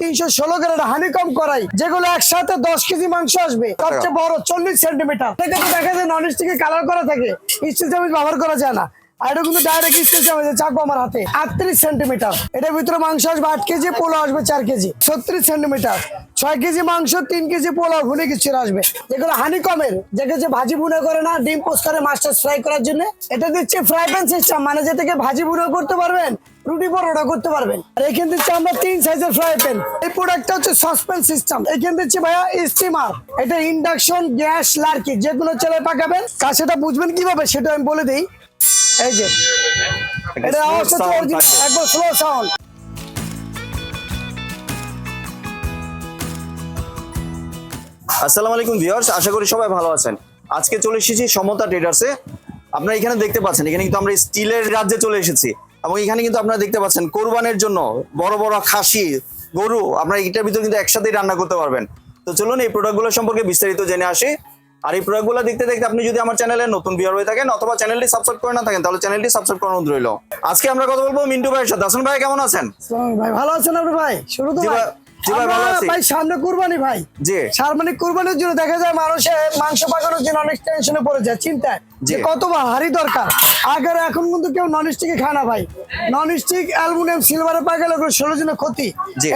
তিনশো ষোলো grade honeycomb করাই, যেগুলো একসাথে দশ কেজি মাংস আসবে। সবচেয়ে বড় চল্লিশ সেন্টিমিটার দেখা যায় নন স্টিকে কালার করা থাকে। স্টিল চামচ ব্যবহার করা যায় না। আর কিন্তু ডাইরেক্ট আমার হাতে। আটত্রিশ সেন্টিমিটার ভিতরে মাংস আসবে আট কেজি আসবে চার কেজি। ছত্রিশ সেন্টিমিটার ছয় কেজি মাংস, তিন কেজি পোলাও কিছু যেগুলো যেগুলো যে ভাজি ভুনে করে না, ডিম পোস্ট করে মাছটা ফ্রাই করার জন্য। এটা দিচ্ছে ফ্রাই প্যান সিস্টেম মানে যেটাকে ভাজি ভুনে করতে পারবেন, রুটি পরোটা করতে পারবেন। আর এখান দিচ্ছি আমরা তিন সাইজের ফ্রাই প্যান এই প্রোডাক্টটা হচ্ছে সসপেন সিস্টেম এখান দিচ্ছি ভাইয়া স্টিমার এটা ইন্ডাকশন গ্যাস লার্কি যে কোনো চলে পাকাবেন, কার সেটা বুঝবেন কীভাবে, সেটা আমি বলে দিই। এই যে এটা একবার স্লো সাউন্ড আসসালামু আলাইকুম ভিউয়ার্স আশা করি সবাই ভালো আছেন। আজকে চলে এসেছি সমতা ট্রেডার্সে আপনারা এখানে দেখতে পাচ্ছেন এখানে কিন্তু আমরা স্টিলের রাজ্যে চলে এসেছি। এবং এখানে কিন্তু আপনারা দেখতে পাচ্ছেন কোরবানের জন্য বড় বড় খাসি গরু আপনারা এটার ভিতরে কিন্তু একসাথেই রান্না করতে পারবেন। তো চলুন এই প্রোডাক্টগুলো সম্পর্কে বিস্তারিত জেনে আসি। আর এই প্রোডাক্টগুলো দেখতে দেখতে আপনি যদি আমার চ্যানেলে নতুন বিয়ার হয়ে থাকেন অথবা চ্যানেলটি সাবস্ক্রাইব করে না থাকেন তাহলে চ্যানেলটি সাবস্ক্রাইব করানো অনুরোধ রইল। আজকে আমরা কথা বলব মিন্টু ভাইয়ের সাথে। আসুন ভাই কেমন আছেন? ভাই ভালো আছেন আপনি ভাই? শুরু তো ভাই সামনে কুরবানি ভাই। জি। সারমানি কুরবানির জন্য দেখা যায় মানুষের মাংস পাকানোর জন্য অনেক টেনশনে পড়ে যায় চিন্তায়। যে কতবার হাড়ি দরকার। আগের এখন কিন্তু কেউ নন স্টিকে খায় না ভাই। নন স্টিক অ্যালুমিনিয়াম সিলভারে পাকালে ষোলো জনের ক্ষতি।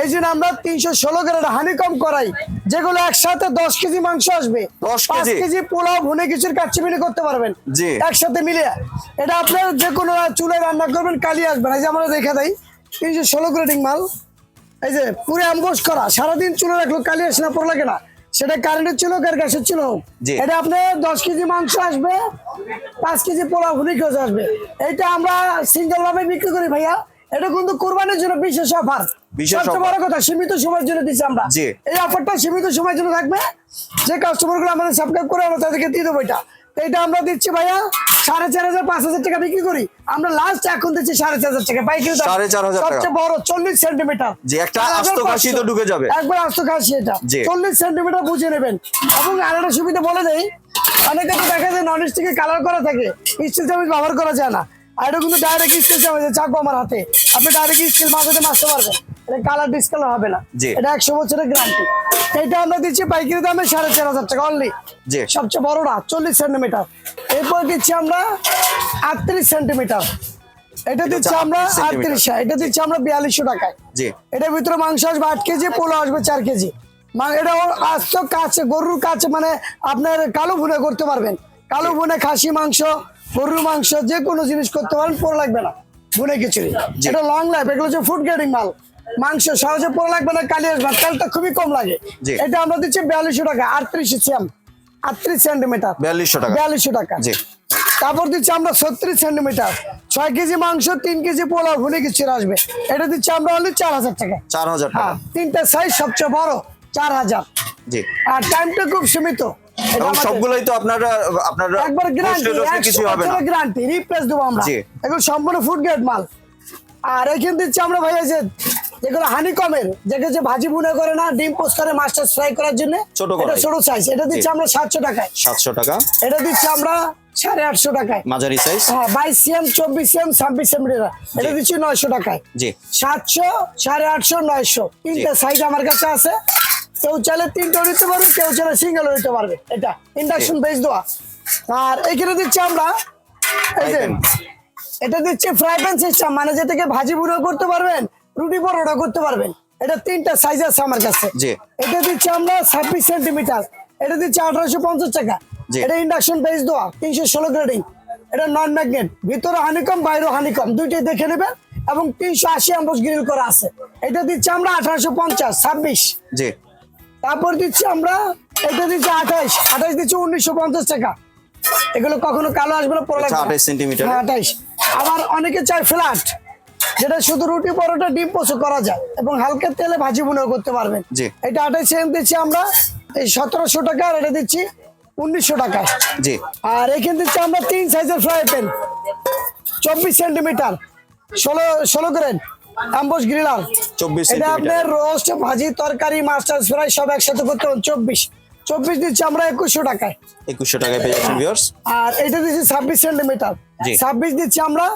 এই জন্য আমরা তিনশো ষোলো গ্রেড হানিকম করাই। যেগুলো একসাথে দশ কেজি মাংস আসবে। 10 পাঁচ কেজি? কেজি পোলাও ভুনে কিছুর কাচ্চিমিনি করতে পারবেন। একসাথে মিলে। এটা আপনার যে কোনো চুলায় রান্না করবেন কালি আসবেন এই যে আমরা দেখে দেয় তিনশো ষোলো গ্রেডিং মাল। এই যে পুরো অ্যাম্বোস করা সারাদিন চুলো রাখল কালি আসে না পড় লাগে না। সেটা কারেন্টের ছিল আর গ্যাসের ছিল হোক। এটা আপনার দশ কেজি মাংস আসবে পাঁচ কেজি পোলাও ভুনি কেজি আসবে। এইটা আমরা সিঙ্গেল ভাবে বিক্রি করি ভাইয়া। এটা কিন্তু কোরবানির জন্য বিশেষ অফার বিশেষ সবচেয়ে বড় কথা সীমিত সময়ের জন্য দিচ্ছি আমরা। এই অফারটা সীমিত সময়ের জন্য থাকবে। যে কাস্টমারগুলো আমাদের সাবস্ক্রাইব করে আমরা তাদেরকে দিয়ে দেবো এটা। এটা আমরা দিচ্ছি ভাইয়া। সাড়ে চার হাজার পাঁচ হাজার টাকা বিক্রি করি। আমরা লাস্ট এখন দিচ্ছি সাড়ে চার হাজার টাকা। পাইকারি সাড়ে চার হাজার সবচেয়ে বড় চল্লিশ সেন্টিমিটার। জি, একটা আস্ত খাসি তো ঢুকে যাবে। একবার আস্ত খাসি এটা। চল্লিশ সেন্টিমিটার বুঝে নেবেন। এবং আরেকটা সুবিধা বলে দেই অনেকে তো দেখা যায় নন স্টিকে কালার করা থাকে স্টিল চামচ ব্যবহার করা যায় না। আর এটা কিন্তু ডাইরেক্ট স্টিল চামচ চাকু আমার হাতে। আপনি ডাইরেক্ট স্টিল মাছতে মাছতে পারবেন। এটা কালার ডিসকালার হবে না। এটা একশো বছরের গ্যারান্টি এটা আমরা দিচ্ছি পাইকারি দামে সাড়ে চার হাজার টাকা অনলি সবচেয়ে বড়টা চল্লিশ সেন্টিমিটার। এরপর দিচ্ছি আমরা আটত্রিশ সেন্টিমিটার। এটা দিচ্ছি আমরা 38 আটত্রিশ এটা দিচ্ছি আমরা বিয়াল্লিশশো টাকায়। এটার ভিতরে মাংস আসবে আট কেজি পোলো আসবে চার কেজি। মানে এটা আস্ত কাছে গরুর কাছে মানে আপনার কালো ভুনে করতে পারবেন। কালো ভুনে খাসি মাংস গরুর মাংস যে কোনো জিনিস করতে পারেন পরে লাগবে না। ভুনে খিচুড়ি। এটা লং লাইফ এগুলো হচ্ছে ফুড গ্রেডিং মাল। মাংস সহজে পরে লাগবে না কালি আসবে তেলটা খুবই কম লাগে। এটা আমরা দিচ্ছি বিয়াল্লিশশো টাকা আটত্রিশ সিএম। আটত্রিশ সেন্টিমিটার। বিয়াল্লিশশো টাকা। বিয়াল্লিশশো টাকা। জি। তারপর দিচ্ছি আমরা ছত্রিশ সেন্টিমিটার। ছয় কেজি মাংস তিন কেজি পোলাও ভুনে কিছু আসবে। এটা দিচ্ছি আমরা অনলি চার হাজার টাকা। চার হাজার হ্যাঁ টাকা তিনটা সাইজ সবচেয়ে বড় চার হাজার। জি। আর টাইমটা খুব সীমিত। সবগুলোই তো আপনারা আপনারা একবার গ্যারান্টি কিছু হবে না। গ্যারান্টি রিপ্লেস দেবো আমরা। জি। সম্পূর্ণ ফুড গ্রেড মাল। আর এখান দিচ্ছি আমরা ভাইয়া যে যেগুলো হানি কমের যেগুলো যে ভাজি বুনে করে না ডিম পোস্ট করে মাছটা ফ্রাই করার জন্য ছোট এটা ছোট সাইজ এটা দিচ্ছি আমরা সাতশো টাকায়। সাতশো টাকা। এটা দিচ্ছি আমরা সাড়ে আটশো টাকায়। মাঝারি সাইজ হ্যাঁ বাইশ সিএম চব্বিশ সিএম ছাব্বিশ সিএম এটা দিচ্ছি নয়শো টাকায়। জি। সাতশো সাড়ে আটশো নয়শো। তিনটা সাইজ আমার কাছে আছে। কেউ চাইলে তিনটা নিতে পারবে কেউ চাইলে সিঙ্গেল নিতে পারবে। এটা ইন্ডাকশন বেস দেওয়া। আর এখানে দিচ্ছি আমরা এই যে এটা দিচ্ছি ফ্রাই প্যান সিস্টেম মানে যেটাকে ভাজি বুড়ো করতে পারবেন রুটি পরোটা করতে পারবেন। এটা তিনটা সাইজ আছে আমার কাছে। এটা দিচ্ছি আমরা ছাব্বিশ সেন্টিমিটার এটা দিচ্ছি আঠারোশো পঞ্চাশ টাকা। এটা ইন্ডাকশন বেস দেওয়া তিনশো ষোলো গ্রেডিং এটা নন ম্যাগনেট ভিতরে হানিকম বাইরে হানিকম দুইটাই দেখে নেবেন এবং তিনশো আশি আম্বস গ্রিল করা আছে। এটা দিচ্ছি আমরা আঠারোশো পঞ্চাশ ছাব্বিশ। তারপর দিচ্ছি আমরা এটা দিচ্ছি আঠাইশ। আঠাইশ দিচ্ছি উনিশশো পঞ্চাশ টাকা। এগুলো কখনো কালো আসবে না আচ্ছা। 28 সেন্টিমিটার। হ্যাঁ আঠাইশ। আবার অনেকে চায় ফ্ল্যাট যেটা শুধু রুটি পরোটা ডিম পোস্ট করা যায় এবং হালকা তেলে ভাজি বুনেও করতে পারবেন। এটা আঠাইশ সেম দিচ্ছি আমরা এই সতেরোশো টাকা আর এটা দিচ্ছি উনিশশো টাকা। জি। আর এখানে দিচ্ছি আমরা তিন সাইজের ফ্রাই প্যান চব্বিশ সেন্টিমিটার ষোলো ষোলো গ্রেড অ্যাম্বস গ্রিলার। 24 এটা। আপনার রোস্ট ভাজি তরকারি মাস্টার ফ্রাই সব একসাথে করতে হবে চব্বিশ। চব্বিশ দিচ্ছি আমরা একুশশো টাকায়। একুশশো টাকায় পেয়ে যাচ্ছেন আর এটা দিচ্ছি ছাব্বিশ সেন্টিমিটার। ছাব্বিশ দিচ্ছি আমরা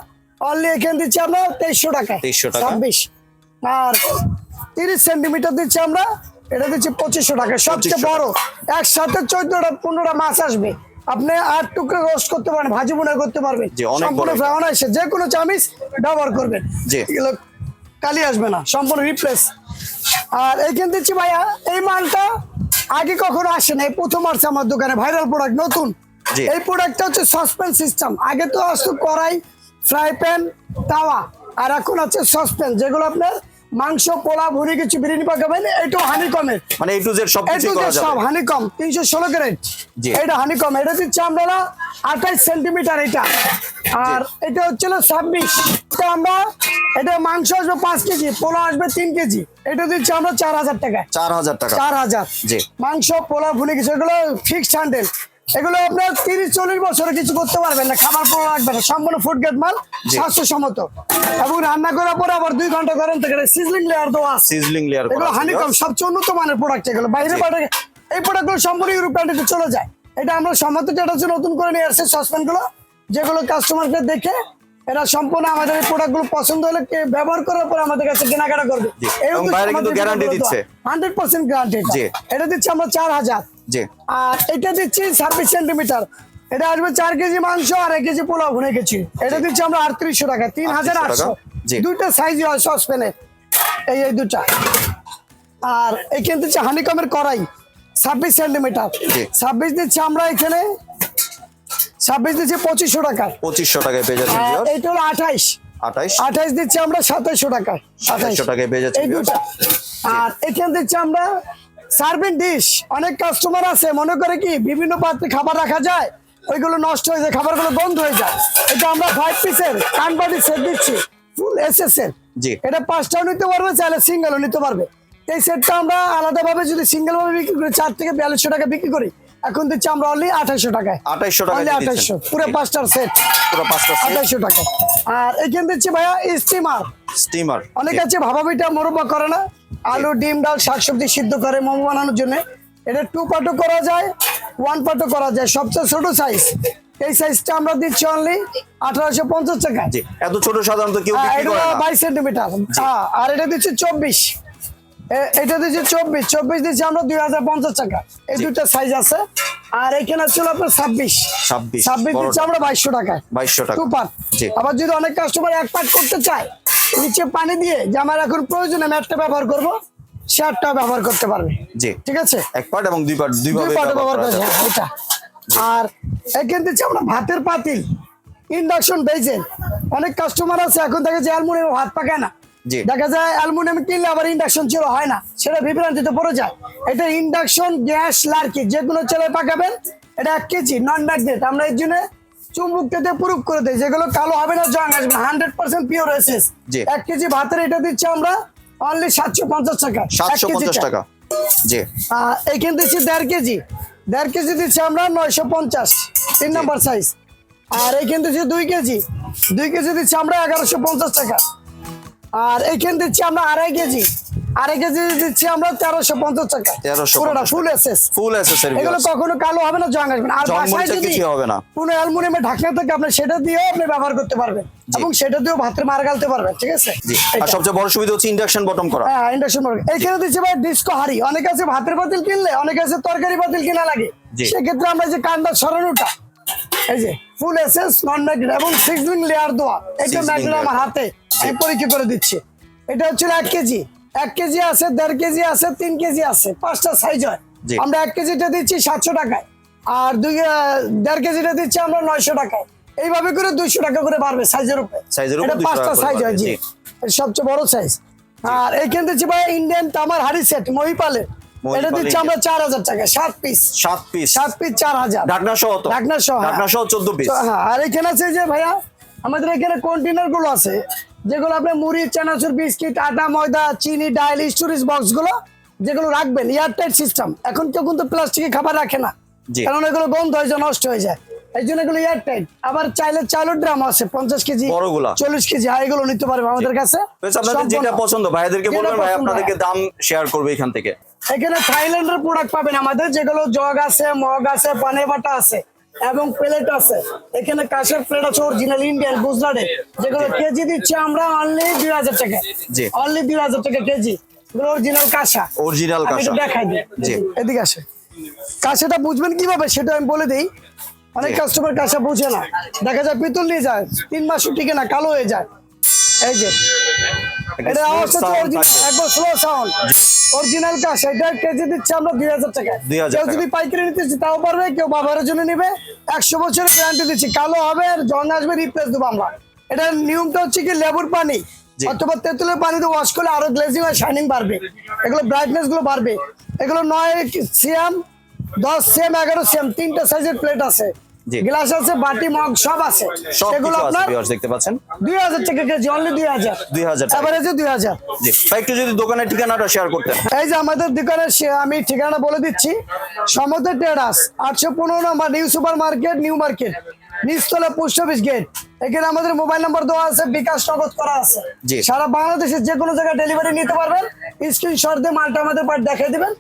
অনলি এখানে দিচ্ছি আমরা তেইশশো টাকায়। 2300 টাকা। ছাব্বিশ। আর তিরিশ সেন্টিমিটার দিচ্ছি আমরা এটা দিচ্ছি পঁচিশশো টাকা সবচেয়ে 2500 বড় একসাথে চোদ্দটা পনেরোটা মাছ আসবে। আপনি আট টুকরো রোস্ট করতে পারেন ভাজি বোনা করতে পারবেন। সম্পূর্ণ আসে যে কোনো চামিচ ব্যবহার করবেন। এগুলো কালি আসবে না সম্পূর্ণ রিপ্লেস আর এইখান দিচ্ছি ভাইয়া এই মালটা আগে কখনো আসে না এই প্রথম আসছে আমার দোকানে ভাইরাল প্রোডাক্ট নতুন। এই প্রোডাক্টটা হচ্ছে সসপেন সিস্টেম আগে তো আসতো কড়াই ফ্রাই প্যান তাওয়া আর এখন আছে সসপেন যেগুলো আপনার মাংস পোলা ভুড়ি কিছু বিরিয়ানি পাকাবেন এটাও হানি কমের মানে এ টু জেড সব কিছু করা সব যাবে হানিকম তিনশো ষোলো ক্যারেট জি। এটা হানিকম এটা দিচ্ছে আমরা আঠাইশ সেন্টিমিটার এটা। আর এটা হচ্ছিল ছাব্বিশ। এটা আমরা এটা মাংস আসবে পাঁচ কেজি পোলা আসবে তিন কেজি। এটা দিচ্ছি আমরা চার হাজার টাকায়। চার হাজার টাকা। চার হাজার। জি। মাংস পোলা ভুলে কিছু এগুলো ফিক্সড হ্যান্ডেল এগুলো আপনার তিরিশ চল্লিশ বছরে কিছু করতে পারবেন না খাবার পোলা লাগবে না সম্পূর্ণ ফুড গেট মাল স্বাস্থ্যসম্মত। এবং রান্না করার পরে আবার দুই ঘণ্টা গরম থেকে সিজলিং লেয়ার দেওয়া আছে। সিজলিং লেয়ার এগুলো হানিকম সবচেয়ে উন্নত মানের প্রোডাক্ট এগুলো। বাইরে পাঠায় এই প্রোডাক্টগুলো সম্পূর্ণ ইউরোপ কান্ট্রিতে চলে যায়। এটা আমরা সম্মত যেটা হচ্ছে নতুন করে নিয়ে আসছে সসপ্যানগুলো যেগুলো কাস্টমারকে দেখে এরা সম্পূর্ণ আমাদের এই প্রোডাক্টগুলো পছন্দ হলে ব্যবহার করার পর আমাদের কাছে কেনাকাটা করবে। guarantee দিচ্ছে। Hundred percent guarantee. এটা দিচ্ছি আমরা চার হাজার। জি। আর এটা দিচ্ছি ছাব্বিশ সেন্টিমিটার। এটা আসবে চার কেজি মাংস আর এক কেজি পোলাও ভুনে গেছি। এটা দিচ্ছি আমরা আটত্রিশশো টাকা তিন হাজার আটশো। দুইটা সাইজ হয় সসপ্যানের এই এই দুটা আর এখানে দিচ্ছে হানিকমের কড়াই ছাব্বিশ সেন্টিমিটার। ছাব্বিশ দিচ্ছি আমরা এখানে ছাব্বিশ দিচ্ছি পঁচিশশো টাকা। পঁচিশশো টাকায় পেয়ে viewers। এইটা হলো আঠাইশ। আঠাইশ? আঠাইশ দিচ্ছি আমরা সাতাইশশো টাকা। সাতাইশশো টাকায় পেয়ে যাচ্ছেন এই দুটা আর এখানে দিচ্ছি আমরা সার্ভিং ডিশ অনেক কাস্টমার আছে মনে করে কি বিভিন্ন পাত্রে খাবার রাখা যায় ওইগুলো নষ্ট হয়ে যায় খাবারগুলো বন্ধ হয়ে যায়। এটা আমরা ফাইভ পিসের কানবাড়ি সেট দিচ্ছি ফুল এস এস এর। জি। এটা পাঁচটাও নিতে পারবে চাইলে সিঙ্গেলও নিতে পারবে। এই সেটটা আমরা আলাদাভাবে যদি সিঙ্গেল ভাবে বিক্রি করি চার থেকে বিয়াল্লিশশো টাকা বিক্রি করি এখন দিচ্ছি আমরা অনলি আঠাশশো টাকায়। 2800 টাকায় অনলি দিচ্ছেন। আঠাশশো পুরো পাঁচটার সেট পুরো পাঁচটা আঠাশশো টাকা আর এখানে দিচ্ছি ভাইয়া স্টিমার স্টিমার অনেক আছে ভাবা পিঠা মোরব্বা করে না। আলু ডিম ডাল শাকসবজি সিদ্ধ করে মোমো বানানোর জন্য। এটা টু পার্টও করা যায় ওয়ান পার্টও করা যায়। সবচেয়ে ছোট সাইজ এই সাইজটা আমরা দিচ্ছি অনলি আঠারোশো পঞ্চাশ টাকা এত ছোট সাধারণত কেউ হ্যাঁ, বাইশ সেন্টিমিটার। হ্যাঁ আর এটা দিচ্ছি চব্বিশ। এটা দিচ্ছি চব্বিশ। চব্বিশ দিচ্ছি আমরা দুই হাজার পঞ্চাশ টাকা। এই। দুইটা সাইজ আছে। আর এখানে ছিল আপনার ছাব্বিশ। 26 ছাব্বিশ দিচ্ছি আমরা বাইশশো টাকায়। 2200 টাকা। টু পার্ট আবার যদি অনেক কাস্টমার এক পার্ট করতে চায় নিচে পানি দিয়ে যে আমার এখন প্রয়োজন আমি একটা ব্যবহার করব সে ব্যবহার করতে পারবে। জি। ঠিক আছে? এক পার্ট এবং দুই পার্ট দুই পার্ট ব্যবহার করা করে হ্যাঁ, এটা। আর এখান দিচ্ছি আমরা ভাতের পাতিল ইন্ডাকশন বেজেন অনেক কাস্টমার আছে এখন দেখা যায় অ্যালমুনিয়াম ভাত পাকায় না। দেখা যায় অ্যালমুনিয়াম কিনলে আবার ইন্ডাকশন ছিল হয় না? সেটা বিভ্রান্তিতে পড়ে যায়। এটা ইন্ডাকশন গ্যাস লার্কি যে কোনো চলে পাকাবেন এটা এক কেজি নন ম্যাগনেট আমরা এর জন্য চুম্বুক টেতে প্রুফ করে দিই যেগুলো কালো হবে না জং আসবে hundred percent pure S S এক কেজি ভাতের এটা দিচ্ছি আমরা অনলি সাতশো পঞ্চাশ টাকা। সাতশো পঞ্চাশ টাকা। জি। এখানে দিচ্ছি দেড় কেজি। দেড় কেজি দিচ্ছি আমরা নয়শো পঞ্চাশ। তিন নম্বর সাইজ আর এইখানে দিচ্ছি দুই কেজি। দুই কেজি দিচ্ছি আমরা এগারোশো পঞ্চাশ টাকা। আর এইখানে দিচ্ছি আমরা আড়াই কেজি। আড়াই কেজি দিচ্ছি আমরা তেরোশো পঞ্চাশ টাকা। 1350 পুরোটা ফুল এসেস ফুল অ্যাসেসরি এগুলো কখনো কালো হবে না জং আসবে না। আর বাসায় যদি হবে না। কোনো অ্যালুমিনিয়ামের ঢাকনা থাকে আপনি সেটা দিয়েও আপনি ব্যবহার করতে পারবেন। এবং সেটা দিয়েও ভাতের মার গালতে পারবেন ঠিক আছে? আর সবচেয়ে বড় সুবিধা হচ্ছে ইন্ডাকশন বটম করা। হ্যাঁ ইন্ডাকশন এইখানে দিচ্ছি ভাই ডিস্কো হাড়ি। অনেক আছে ভাতের পাতিল কিনলে অনেক আছে তরকারি পাতিল কিনা লাগে। সেক্ষেত্রে আমরা এই যে কান্দা সরানোটা এই যে ফুল এসেন্স নন ম্যাগনেট এবং সিজলিং লেয়ার দেওয়া। এটা ম্যাগনেট আমার হাতে। আমি পরীক্ষা করে দিচ্ছি। এটা হচ্ছে এক কেজি। এক কেজি আছে দেড় কেজি আছে তিন কেজি আছে। পাঁচটা সাইজ হয়। আমরা এক কেজিটা দিচ্ছি সাতশো টাকায়। আর দুই দেড় কেজিটা দিচ্ছি আমরা নয়শো টাকায়। এইভাবে করে দুইশো টাকা করে বাড়বে সাইজের উপরে। এটা পাঁচটা সাইজ হয় জি। সবচেয়ে বড় সাইজ আর এইখানে দিচ্ছি ভাই ইন্ডিয়ান তামার হাড়ি সেট মহিপালে মহিপালে এটা দিচ্ছি আমরা চার হাজার টাকা সাত পিস সাত পিস সাত পিস চার হাজার। ঢাকনা সহ ঢাকনা সহ। ঢাকনা সহ চোদ্দ পিস হ্যাঁ আর এখানে আছে যে ভাইয়া আমাদের এখানে কন্টেনারগুলো আছে যেগুলো আপনার মুড়ি চানাচুর বিস্কিট আটা ময়দা চিনি ডাইল স্টোরেজ বক্সগুলো যেগুলো রাখবেন এয়ারটাইট সিস্টেম। এখন কেউ কিন্তু প্লাস্টিকের খাবার রাখে না। কারণ এগুলো গন্ধ হয়ে যায় নষ্ট হয়ে যায়। এই জন্য এগুলো এয়ারটাইট। আবার চাইলে চালের ড্রাম আছে পঞ্চাশ কেজি বড়গুলা। চল্লিশ কেজি হ্যাঁ এগুলো নিতে পারবে আমাদের কাছে। আপনাদের যেটা পছন্দ ভাইয়াদেরকে বলবেন ভাই আপনাদেরকে হ্যাঁ। দাম শেয়ার করবে এখান থেকে। এখানে থাইল্যান্ডের প্রোডাক্ট পাবেন আমাদের যেগুলো জগ আছে মগ আছে পানে বাটা আছে এবং প্লেট আছে। এখানে কাশের প্লেট আছে অরিজিনাল ইন্ডিয়ান গুজরাটের যেগুলো কেজি দিচ্ছি আমরা অনলি দুই হাজার টাকা। অনলি দুই হাজার টাকা কেজি। অরিজিনাল কাঁসা অরিজিনাল কাঁসা দেখাই দিই। এদিকে আসে। কাঁসাটা বুঝবেন কীভাবে সেটা আমি বলে দিই। অনেক কাস্টমার কাঁসা বুঝে না। দেখা যায় পিতল নিয়ে যায় তিন মাসও টিকে না কালো হয়ে যায়। এই যে। এটা থাকবে। একবার স্লো সাউন্ড। অরিজিনাল কাঁসা এটা কেজি দিচ্ছে আমরা দুই হাজার টাকা। কেউ যদি পাইকারি নিতে চায় তাও পারবে কেউ ব্যবহারের জন্য নিবে। একশো বছরের গ্যারান্টি দিচ্ছি কালো হবে আর জং আসবে রিপ্লেস দেবো আমরা। এটার নিয়মটা হচ্ছে কি লেবুর পানি। অথবা তেঁতুলের পানিতে ওয়াশ করলে আরও গ্লেজিং আর শাইনিং বাড়বে। এগুলো ব্রাইটনেসগুলো বাড়বে। এগুলো নয় সিএম দশ সিএম এগারো সিএম তিনটা সাইজের প্লেট আছে। গ্লাস আছে বাটি মগ সব আছে। আছে আপনার ভিউয়ার্স দেখতে পাচ্ছেন। দুই হাজার টাকা কেজি অনলি দুই হাজার। 2000 টাকা। এভারেজে দুই হাজার। জি। ভাই একটু যদি দোকানের ঠিকানাটা শেয়ার করতেন। এই যে আমাদের দোকানের আমি ঠিকানা বলে দিচ্ছি। সমুদ্র টেরাস আটশো পনেরো number new super market new market. নিচতলা পোস্ট অফিস গেট এখানে আমাদের মোবাইল নাম্বার দেওয়া আছে বিকাশ নগদ করা আছে। সারা বাংলাদেশের যে কোনো জায়গায় ডেলিভারি নিতে পারবেন। স্ক্রিনশট দিয়ে মালটা আমাদের পার দেখাই দিবেন।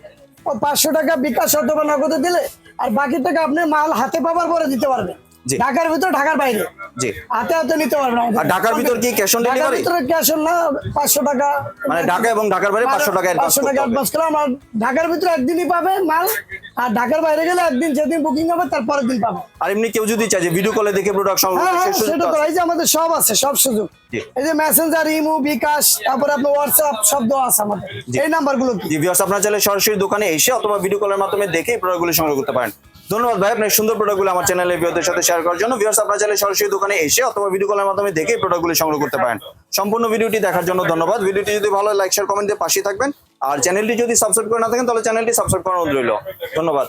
ও পাঁচশো টাকা বিকাশ অথবা নগদে দিলে আর বাকি টাকা আপনি মাল হাতে পাবার পরে দিতে পারবেন। ঢাকার ভিতর ঢাকার বাইরে। জি। হাতে হাতে নিতে পারবেন আর ঢাকার ভিতর কি cash on ঢাকার ভিতরে ক্যাশ অন না পাঁচশো টাকা। মানে ঢাকা এবং ঢাকার বাইরে পাঁচশো টাকা অ্যাডভান্স পাঁচশো টাকা অ্যাডভান্স ঢাকার ভিতরে একদিনই পাবে মাল আর ঢাকার বাইরে গেলে একদিন যেদিন বুকিং হবে তার পরের দিন পাবে। আর এমনি কেউ যদি চায় যে ভিডিও কলে দেখে প্রোডাক্ট সংগ্রহ হ্যাঁ হ্যাঁ সেটা তো আছে। এই যে আমাদের সব আছে সব সুযোগ। এই যে মেসেঞ্জার ইমো বিকাশ তারপরে আপনার হোয়াটসঅ্যাপ সব দেওয়া আছে আমাদের। এই নাম্বারগুলো কি ভিউয়ার্স আপনারা চাইলে সরাসরি দোকানে এসে অথবা ভিডিও কলের মাধ্যমে দেখে প্রোডাক্টগুলি সংগ্রহ করতে পারেন। ধন্যবাদ ভাই, আপনার সুন্দর প্রোডাক্টগুলো আমার চ্যানেলে ভিওদের সাথে শেয়ার করার জন্য। ভিওর্স আপনারা চাইলে সরাসরি দোকানে এসে অথবা ভিডিও কলের মাধ্যমে দেখে প্রোডাক্টগুলি সংগ্রহ করতে পারেন। সম্পূর্ণ ভিডিওটি দেখার জন্য ধন্যবাদ। ভিডিওটি যদি ভালো লাইক শেয়ার কমেন্ট দিয়ে পাশে থাকবেন। আর চ্যানেলটি যদি সাবস্ক্রাইব করে না থাকেন, তাহলে চ্যানেলটি সাবস্ক্রাইব অনুরোধ রইল। ধন্যবাদ।